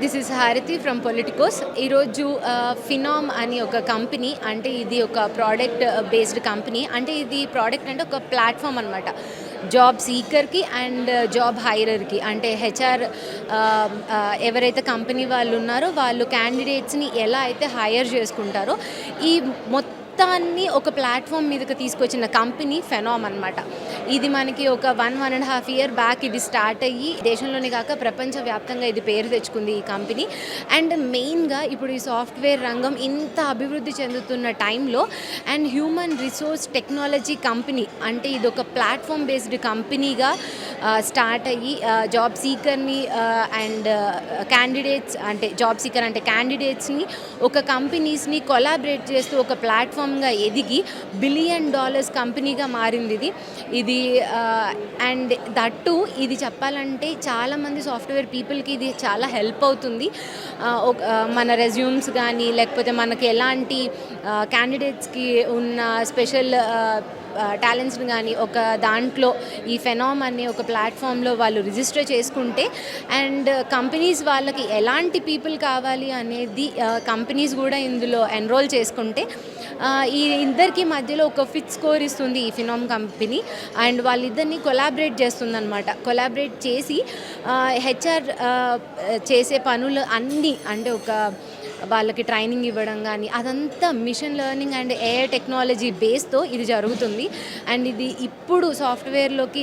This is Harathi from politicos ఈరోజు ఫినామ్ అని ఒక కంపెనీ అంటే ఇది ఒక ప్రోడక్ట్ బేస్డ్ కంపెనీ అంటే ఇది ప్రోడక్ట్ అంటే ఒక ప్లాట్ఫామ్ అనమాట జాబ్ సీకర్కి అండ్ జాబ్ హైరర్కి అంటే హెచ్ఆర్ ఎవరైతే కంపెనీ వాళ్ళు ఉన్నారో వాళ్ళు క్యాండిడేట్స్ని ఎలా అయితే హైర్ చేసుకుంటారో ఈ మొత్తం మొత్తాన్ని ఒక ప్లాట్ఫామ్ మీదకి తీసుకొచ్చిన కంపెనీ ఫెనామ్ అనమాట ఇది మనకి ఒక one one and half year back ఇది స్టార్ట్ అయ్యి దేశంలోనే కాక ప్రపంచవ్యాప్తంగా ఇది పేరు తెచ్చుకుంది ఈ కంపెనీ. అండ్ మెయిన్గా ఇప్పుడు ఈ సాఫ్ట్వేర్ రంగం ఇంత అభివృద్ధి చెందుతున్న టైంలో and human resource technology company అంటే ఇది ఒక ప్లాట్ఫామ్ బేస్డ్ కంపెనీగా స్టార్ట్ అయ్యి జాబ్ సీకర్ని అండ్ క్యాండిడేట్స్ అంటే జాబ్ సీకర్ అంటే క్యాండిడేట్స్ని ఒక కంపెనీస్ని కొలాబరేట్ చేస్తూ ఒక ప్లాట్ఫామ్గా ఎదిగి బిలియన్ డాలర్స్ కంపెనీగా మారింది ఇది. ఇది అండ్ దట్టు ఇది చెప్పాలంటే చాలామంది సాఫ్ట్వేర్ పీపుల్కి ఇది చాలా హెల్ప్ అవుతుంది. మన రెజ్యూమ్స్ కానీ లేకపోతే మనకి ఎలాంటి క్యాండిడేట్స్కి ఉన్న స్పెషల్ టాలెంట్స్ని కానీ ఒక దాంట్లో ఈ ఫెనామ్ అనే ఒక ప్లాట్ఫామ్లో వాళ్ళు రిజిస్టర్ చేసుకుంటే అండ్ కంపెనీస్ వాళ్ళకి ఎలాంటి పీపుల్ కావాలి అనేది కంపెనీస్ కూడా ఇందులో ఎన్రోల్ చేసుకుంటే ఈ ఇద్దరికి మధ్యలో ఒక ఫిట్ స్కోర్ ఇస్తుంది ఈ ఫినామ్ కంపెనీ అండ్ వాళ్ళిద్దరిని కొలాబరేట్ చేస్తుంది అనమాట కొలాబరేట్ చేసి హెచ్ఆర్ చేసే పనులు అన్నీ అంటే ఒక వాళ్ళకి ట్రైనింగ్ ఇవ్వడం కానీ అదంతా machine learning and AI technology బేస్తో ఇది జరుగుతుంది. అండ్ ఇది ఇప్పుడు సాఫ్ట్వేర్లోకి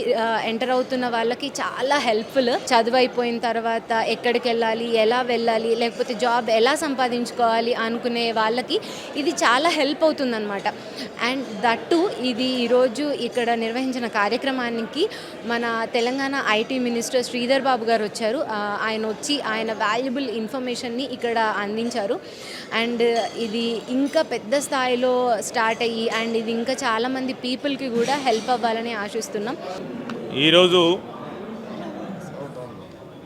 ఎంటర్ అవుతున్న వాళ్ళకి చాలా హెల్ప్ఫుల్. చదువు అయిపోయిన తర్వాత ఎక్కడికి వెళ్ళాలి ఎలా వెళ్ళాలి లేకపోతే జాబ్ ఎలా సంపాదించుకోవాలి అనుకునే వాళ్ళకి ఇది చాలా హెల్ప్ అవుతుందన్నమాట. అండ్ దట్టు ఇది ఈరోజు ఇక్కడ నిర్వహించిన కార్యక్రమానికి మన తెలంగాణ ఐటీ మినిస్టర్ శ్రీధర్ బాబు గారు వచ్చారు. ఆయన వచ్చి ఆయన వాల్యుబుల్ ఇన్ఫర్మేషన్ని ఇక్కడ అందించారు. అండ్ ఇది ఇంకా పెద్ద స్థాయిలో స్టార్ట్ అయ్యి అండ్ ఇది ఇంకా చాలామంది పీపుల్కి కూడా హెల్ప్ అవ్వాలని ఆశిస్తున్నాం. ఈరోజు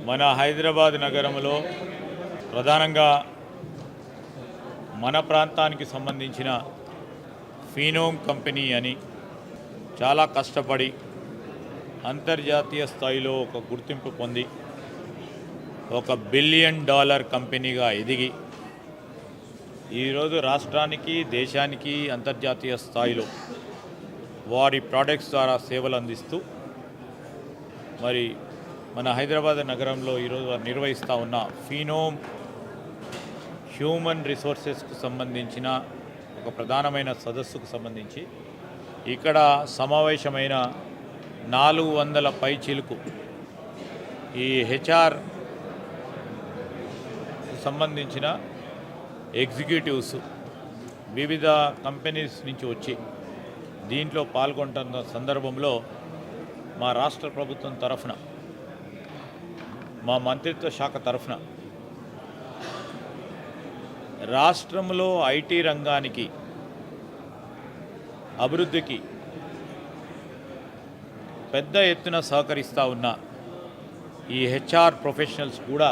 మన హైదరాబాద్ నగరంలో ప్రధానంగా మన ప్రాంతానికి సంబంధించిన ఫీనోమ్ కంపెనీ అని చాలా కష్టపడి అంతర్జాతీయ స్థాయిలో ఒక గుర్తింపు పొంది ఒక బిలియన్ డాలర్ కంపెనీగా ఎదిగి ఈరోజు రాష్ట్రానికి దేశానికి అంతర్జాతీయ స్థాయిలో వారి ప్రోడక్ట్స్ ద్వారా సేవలు అందిస్తూ మరి మన హైదరాబాద్ నగరంలో ఈరోజు నిర్వహిస్తూ ఉన్న ఫీనోమ్ హ్యూమన్ రిసోర్సెస్కు సంబంధించిన ఒక ప్రధానమైన సదస్సుకు సంబంధించి ఇక్కడ సమావేశమైన నాలుగు వందల పైచీలకు ఈ హెచ్ఆర్ సంబంధించిన ఎగ్జిక్యూటివ్స్ వివిధ కంపెనీస్ నుంచి వచ్చి దీంట్లో పాల్గొంటున్న సందర్భంలో మా రాష్ట్ర ప్రభుత్వం తరఫున మా మంత్రిత్వ శాఖ తరఫున రాష్ట్రంలో ఐటీ రంగానికి అభివృద్ధికి పెద్ద ఎత్తున సహకరిస్తూ ఉన్న ఈ హెచ్ఆర్ ప్రొఫెషనల్స్ కూడా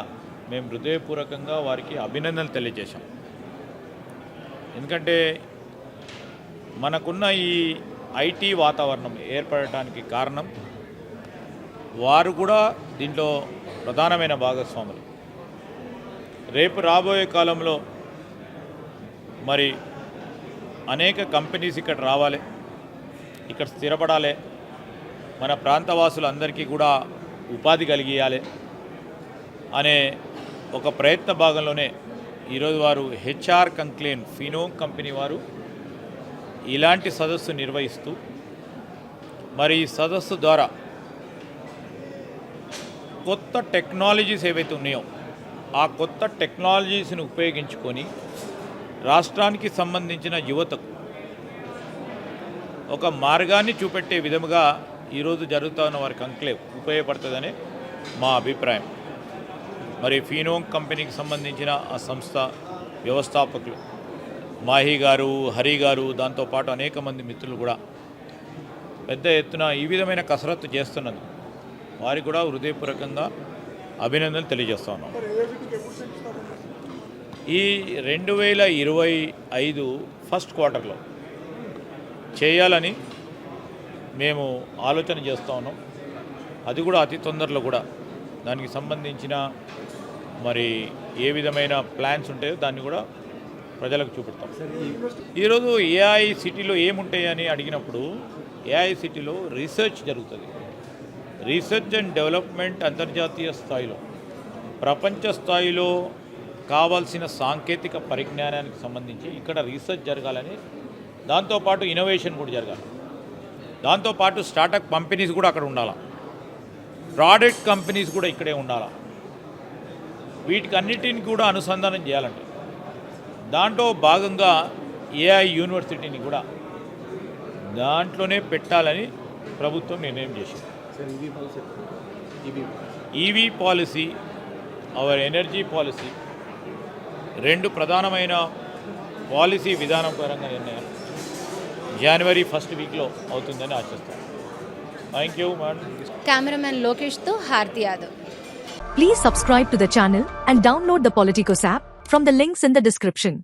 మేము హృదయపూర్వకంగా వారికి అభినందనలు తెలియజేశాం. ఎందుకంటే మనకున్న ఈ ఐటీ వాతావరణం ఏర్పడటానికి కారణం వారు కూడా దీంట్లో ప్రధానమైన భాగస్వాములు. రేపు రాబోయే కాలంలో మరి అనేక కంపెనీస్ ఇక్కడ రావాలి ఇక్కడ స్థిరపడాలి మన ప్రాంతవాసులందరికీ కూడా ఉపాధి కలిగియాలి అనే ఒక ప్రయత్న భాగంలోనే ఈరోజు వారు హెచ్ఆర్ కంక్లేన్ ఫినోమ్ కంపెనీ వారు ఇలాంటి సదస్సు నిర్వహిస్తూ మరి ఈ సదస్సు ద్వారా కొత్త టెక్నాలజీస్ ఏవైతే ఉన్నాయో ఆ కొత్త టెక్నాలజీస్ని ఉపయోగించుకొని రాష్ట్రానికి సంబంధించిన యువతకు ఒక మార్గాన్ని చూపెట్టే విధముగా ఈరోజు జరుగుతున్న వారి కంక్లేవ్ ఉపయోగపడుతుందనే మా అభిప్రాయం. మరి ఫీనోమ్ కంపెనీకి సంబంధించిన ఆ సంస్థ వ్యవస్థాపకులు మాహి గారు హరి గారు దాంతోపాటు అనేక మంది మిత్రులు కూడా పెద్ద ఎత్తున ఈ విధమైన కసరత్తు చేస్తున్నది వారికి కూడా హృదయపూర్వకంగా అభినందనలు తెలియజేస్తా ఉన్నాం. ఈ రెండు వేల ఇరవై ఐదు ఫస్ట్ క్వార్టర్లో చేయాలని మేము ఆలోచన చేస్తూ ఉన్నాం. అది కూడా అతి తొందరలో కూడా దానికి సంబంధించిన మరి ఏ విధమైన ప్లాన్స్ ఉంటాయో దాన్ని కూడా ప్రజలకు చూపెడతాం. ఈరోజు ఏఐ సిటీలో ఏముంటాయి అని అడిగినప్పుడు ఏఐ సిటీలో రీసెర్చ్ జరుగుతుంది. రీసెర్చ్ అండ్ డెవలప్మెంట్ అంతర్జాతీయ స్థాయిలో ప్రపంచ స్థాయిలో కావాల్సిన సాంకేతిక పరిజ్ఞానానికి సంబంధించి ఇక్కడ రీసెర్చ్ జరగాలని దాంతోపాటు ఇన్నోవేషన్ కూడా జరగాలి. దాంతోపాటు స్టార్టప్ కంపెనీస్ కూడా అక్కడ ఉండాలి? ప్రోడక్ట్ కంపెనీస్ కూడా ఇక్కడే ఉండాలి? వీటికి అన్నిటిని కూడా అనుసంధానం చేయాలంటే. దాంట్లో భాగంగా ఏఐ యూనివర్సిటీని కూడా దాంట్లోనే పెట్టాలని ప్రభుత్వం నిర్ణయం చేసింది. EV policy our energy policy రెండు ప్రధానమైన పాలసీ విధానం పరంగా నిర్ణయం. జనవరి ఫస్ట్ వీక్లో అవుతుందని ఆశిస్తాను Thank you, man. Cameraman Lokesh to Harti Please subscribe to the channel and download the Politicos app from the links in the description.